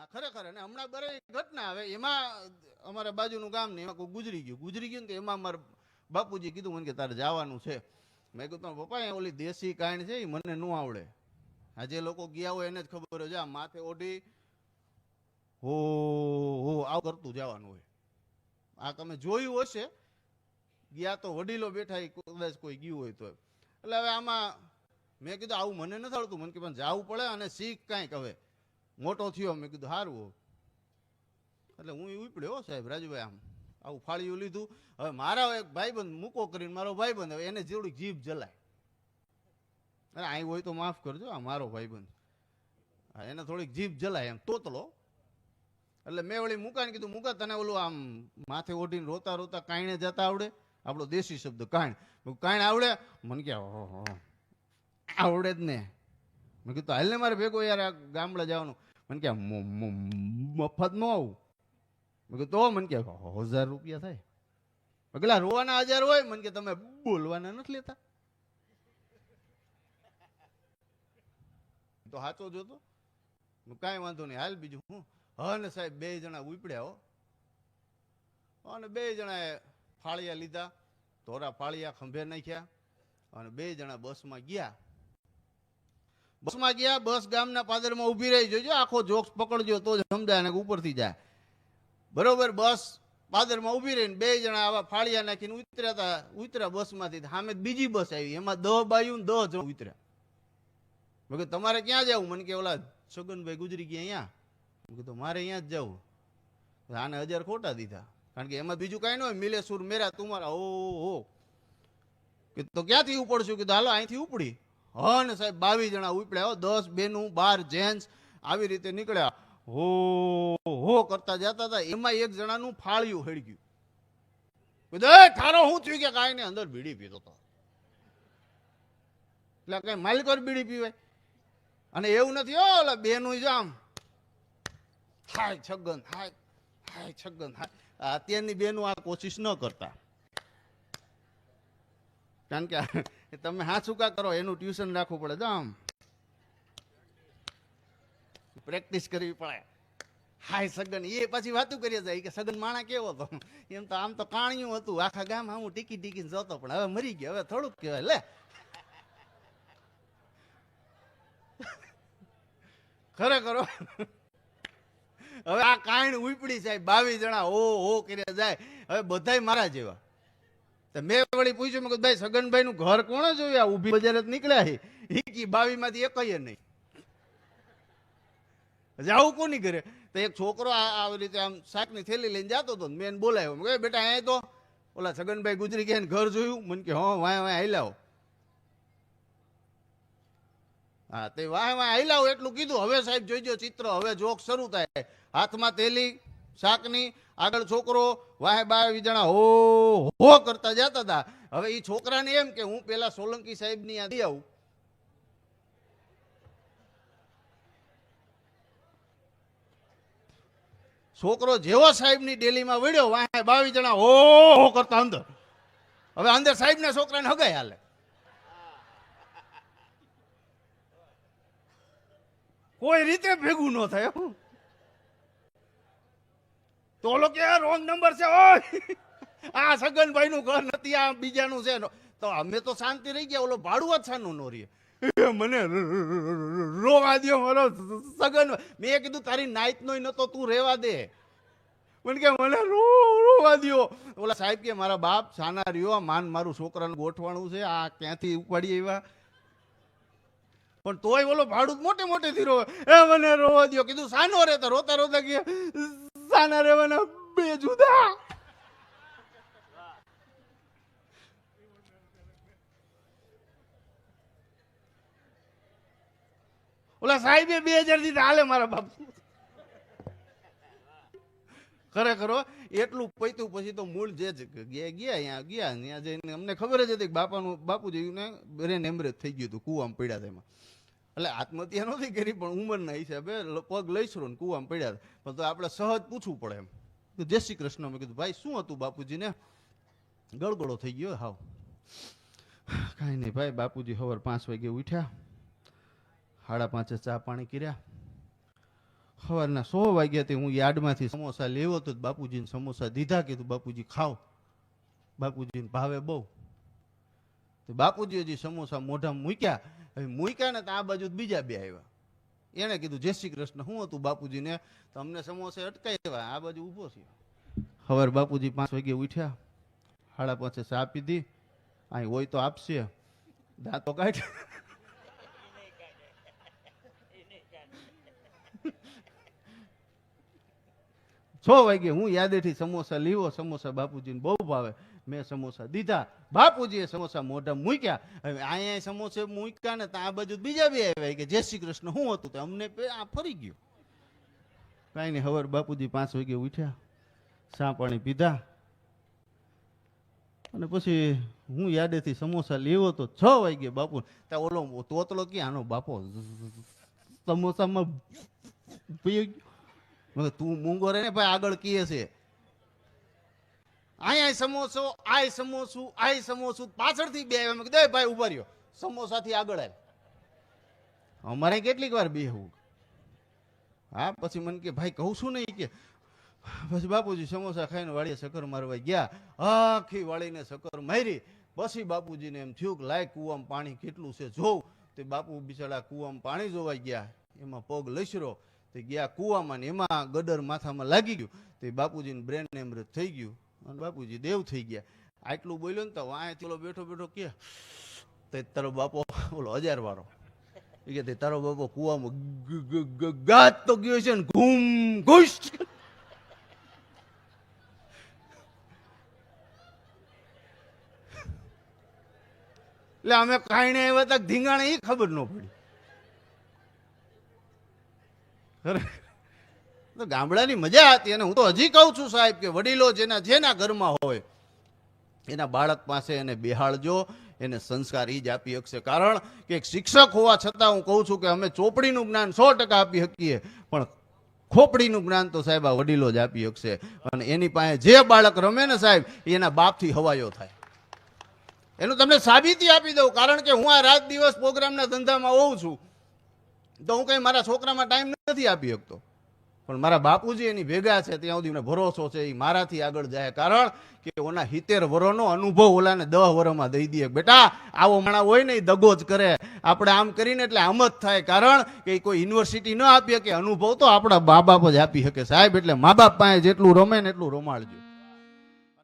હા, ખરેખર. અને હમણાં બરે ઘટના આવે, એમાં અમારા બાજુનું ગામ ને એમાં કોઈ ગુજરી ગયું. ગુજરી ગયું ને એમાં મારા બાપુજી કીધું મને કે તારે જવાનું છે. મેં કીધું "પણ પપ્પા એ ઓલી દેશી કાંઈ છે એ મને ન આવડે. આ જે લોકો ગયા હોય એને જ ખબર હોય આ માથે ઓઢી, હો હો, આવું કરતું જવાનું હોય. આ તમે જોયું હશે. ગયા તો વડીલો બેઠા કદાચ કોઈ ગયું હોય તો. એટલે હવે આમાં મેં કીધું, આવું મને નથી આવડતું. મને કે પણ જાવું પડે અને શીખ કાંઈક હવે. મોટો થયો, મેં કીધું સારું એટલે હું ઉપડ્યો સાહેબ, રાજુભાઈ આમ. આવું ફાળિયું લીધું. હવે મારા એક ભાઈબંધ મૂકો કરીને મારો ભાઈબંધ, હવે એને જેવડી જીભ જલાય. અરે અહીં હોય તો માફ કરજો, આ મારો ભાઈબંધ. હા, એને થોડીક જીભ જલાય એમ, તોતલો. એટલે મેં વળી મૂકાને કીધું, મૂકા તને ઓલું આમ માથે ઓઢીને રોતા રોતા કાંઈને જતા આવડે? આપણો દેશી શબ્દ મેં કાંઈ આવડે? મને કે. આવડે જ ને. મેં કીધું હાલ ને મારે ભેગો યાર આ ગામડે જવાનું. મને કે, "મ- મ- મફત નો આવું. મેં કહ્યું તો? મને કે હજાર રૂપિયા થાય. પેલા રોવાના હજાર હોય? મને કે, તમે બોલવાના નથી લેતા. તો સાચો જોતો કાંઈ વાંધો નહીં. હાલ બીજું હું. હને સાહેબ, બે જણા ઉપડ્યા હો. અને બે જણાએ ફાળિયા લીધા. ધોરા ફાળિયા ખંભે નાખ્યા. અને બે જણા બસમાં ગયા. બસમાં ગયા, બસ ગામના પાદરમાં ઊભી રહી, જોજો, આખો જોક્સ પકડજો, તો જ સમજાય ને ઉપરથી જાય. બરોબર, બસ પાદરમાં ઊભી રહીને બે જણા આવા ફાળિયા નાખીને ઉતર્યા હતા ઉતર્યા બસમાંથી. સામે બીજી બસ આવી. એમાં દહ બાયું દહ જણ ઉતર્યા. મેં તમારે ક્યાં જવું? મને કે, ઓલા છગનભાઈ ગુજરી ગયા અહીંયા. મેં કીધું, મારે અહીંયા જ જવું. આને હજાર ખોટા દીધા. કારણ કે એમાં બીજું કાંઈ ન હોય. મિલે સુર મેરા તુમારા. ઓ હો કે તો ક્યાંથી ઉપડશું? કીધું, હાલો, અહીંથી ઉપડી. હા ને સાહેબ બાવીસ જણા ઉપડ્યા દસ બેનું બાર જેન્ટ્સ આવી રીતે નીકળ્યા. હો હો કરતા જતા હતા એમાં એક જણાનું ફાળિયું હળી ગયું. કીધું "એ, ઠારો હું થયું કે કાંઈ નહીં અંદર બીડી પીતો હતો એટલે કઈ માલિકો બીડી પીવાય. અને એવું નથી ઓલા બેનું જ આમ. હાય છગન હાય હાય છગન હાય. અત્યારની બેનું આ કોશિશ ન કરતા. કારણ કે આ તમે હા ચૂકા કરો? એનું ટ્યુશન રાખવું પડે, તો આમ. પ્રેક્ટિસ કરવી પડે. હાય સગન એ પછી વાતું કરીએ જાય કે સગન માણા કેવો હતો એમ તો આમ તો કાણિયું હતું, આખા ગામ હું ટીકી ટીકી જતો, પણ હવે મરી ગયો, હવે થોડુંક કહેવાય, લે. ખરેખર. હવે આ કાંઈ ઉપડી જાય, બાવીસ જણા ઓ હો, કર્યા જાય. હવે બધાય મારા જેવા. મેં વળી પૂછ્યું, મેં ભાઈ સગનભાઈ નું ઘર કોણ જોયું આ ઊભી બજાર નીકળ્યા છે. ઈ કી બાવી માંથી એકય નહીં. જાવું કોની ઘરે? તો એક છોકરો આવી રીતે આમ શાકની થેલી લઈને જતો હતો મેં એને બોલાવ્યો. મેં કહ્યું બેટા, અહીંયા તો ઓલા સગનભાઈ ગુજરી ગયા ઘર જોયું. મને કે, હા વાય વાય હાલ્યાવો હા. તે વાહ વાહ લાવો એટલું કીધું. હવે સાહેબ જોઈજો ચિત્ર હવે જોક શરૂ થાય. હાથમાં થેલી શાકની આગળ છોકરો વાહે બાય જણા હો હો કરતા જતા હતા હવે એ છોકરાને એમ કે હું પેલા સોલંકી સાહેબની આ દઈ આવું. છોકરો જેવો સાહેબની ડેલીમાં વળ્યો વાહે બાવી જણા હો હો કરતા અંદર. હવે અંદર સાહેબના છોકરાને હગાય હાલે. કોઈ રીતે ભેગું ન થાય, હો. તો ઓલો કે રોંગ નંબર છે, ઓય. આ સગનભાઈ નું ઘર નથી, આ બીજાનું છે. તો અમે તો શાંતિ રહી ગયા, ઓલો ભાડું જ છાનું નો રહીએ. મને રોવા દ્યો મારો સગન. મેં કીધું, તારી નાઈટ નો નતો, તું રેવા દે. મને કે, મને રો, રોવા દો ઓલા સાહેબ કે, મારા બાપ સાના રહ્યો માન મારું છોકરાનું ગોઠવાણું છે, આ ક્યાંથી ઉપાડી આવ્યા? પણ તોય ઓલો ભાડું મોટે મોટે થી રોવે. એ મને રોવા દ્યો. કીધું, સાનો રે, તો રોતા રોતા ગયા. સાના રેવાના બે જુદા. ઓલા સાહેબે બે હજાર દીધા. હાલે મારા બાપુ. ખરેખર એટલું પૈતું પછી તો મૂળ જે ગયા ગયા, અહીંયા ગયા, ત્યાં જઈને અમને ખબર જ હતી કે બાપાનું ને બ્રેન એમરેજ થઈ ગયું હતું, કુવામાં પડ્યા તેમાં. એટલે આત્મહત્યા નથી કરી, પણ ઉંમરના હિસાબે પગ લઈશરો ને કુવામાં પડ્યા પણ તો આપણે સહજ પૂછવું પડે એમ. જય શ્રી કૃષ્ણ. મેં કીધું, ભાઈ, શું હતું બાપુજીને ગળગળો થઈ ગયો, હાવ. કાંઈ નહીં ભાઈ, બાપુજી સવાર પાંચ વાગે ઉઠ્યા. સાડા પાંચે ચા પાણી કર્યા. સવારના સો વાગ્યાથી હું યાર્ડમાંથી સમોસા લેવો તો બાપુજીને સમોસા દીધા. કીધું, બાપુજી, ખાઓ. બાપુજીને ભાવે બહુ. બાપુજી હજી સમોસા મોઢામાં મૂક્યા મૂક્યા ને તો આ બાજુ બીજા બે આવ્યા. એણે કીધું, જય શ્રી કૃષ્ણ શું હતું બાપુજીને તમને સમોસે અટકાવ્યા આ બાજુ ઊભો છે સવાર બાપુજી પાંચ વાગે ઉઠ્યા સાડા પાંચે ચા પીધી અહીં હોય તો આપશે. દાંતો કાઢ. છ વાગે હું યાદેથી સમોસા લીવો, સમોસા બાપુજીને બહુ ભાવે. મેં સમોસા દીધા. બાપુજીએ સમોસા મોઢા મૂક્યા. હવે અહીંયા સમોસે મૂક્યા ને તો આ બાજુ બીજા બે આવ્યા કે જય શ્રી કૃષ્ણ શું હતું તો અમને આ ફરી ગયું. કાંઈ નહીં હવે બાપુજી પાંચ વાગે ઉઠ્યા સા પાણી પીધા. અને પછી હું યાદેથી સમોસા લેવો તો છ વાગે બાપુ ત્યાં ઓલો તોતલો કે આનો બાપો સમોસામાં પી ગયો. તું મૂંગો રે ને, ભાઈ આગળ કીએ છે. આય સમોસો આય સમોસું આય સમોસું. પાછળથી બે એમ કીધું, ભાઈ ઊભા રહ્યો. સમોસાથી આગળ આવે અમારે કેટલીક વાર બેહવું. હા પછી મને કે ભાઈ કહું છું નહીં કે. પછી બાપુજી સમોસા ખાઈને વાળીએ શક્કર મારવા ગયા. આખી વાળીને શક્કર મારી. પછી બાપુજીને એમ થયું કે લાય કૂવામાં પાણી કેટલું છે? જોઉં. તે બાપુ બિચારા કૂવામાં પાણી જોવા ગયા. એમાં પગ લસરો. તે ગયા કૂવામાં ને એમાં ગડર માથામાં લાગી ગયું. તે બાપુજીને બ્રેન એમરેજ થઈ ગયું. અને બાપુજી દેવ થઈ ગયા. આટલું બોલ્યો ને તો વાંય ચલો બેઠો બેઠો કે, તે તારો બાપો, ઓલો હજાર વાળો એ કે તારો બાપો કૂવામાં ગાત તો ગયો છે ને ઘૂમ ઘુસ. એટલે અમે કાંઈ આવ્યા હતા ધીંગાણે એ ખબર ન પડી. ખરે. તો ગામડાની મજા હતી અને હું તો હજી કહું છું સાહેબ કે વડીલો જેના જેના ઘરમાં હોય, એના બાળક પાસે એને બેહાડજો, એને સંસ્કાર ઈ જ આપી શકશે. કારણ કે એક શિક્ષક હોવા છતાં હું કહું છું કે અમે ચોપડીનું જ્ઞાન સો ટકા આપી શકીએ, પણ ખોપડીનું જ્ઞાન તો સાહેબ આ વડીલો જ આપી શકશે. અને એની પાસે જે બાળક રમે ને સાહેબ, એના બાપથી હવાયો થાય. એનું તમને સાબિતી આપી દઉં, કારણ કે હું આ રાત દિવસ પ્રોગ્રામના ધંધામાં હોઉં છું. તો હું કંઈ મારા છોકરામાં ટાઈમ નથી આપી શકતો. પણ મારા બાપુજી એની ભેગા છે ત્યાં સુધી મને ભરોસો છે એ મારાથી આગળ જાય. કારણ કે ઓના હિતેર વરોનો અનુભવ ઓલાને દહ વરોમાં દઈ દે. બેટા, આવો માણા હોય ને એ દગો જ કરે. આપણે આમ કરીને એટલે આમ જ થાય. કારણ કે કોઈ યુનિવર્સિટી ન આપીએ કે અનુભવ તો આપણા મા બાપ જ આપી શકે સાહેબ. એટલે મા બાપ પાસે જેટલું રમે ને એટલું રમાડજો.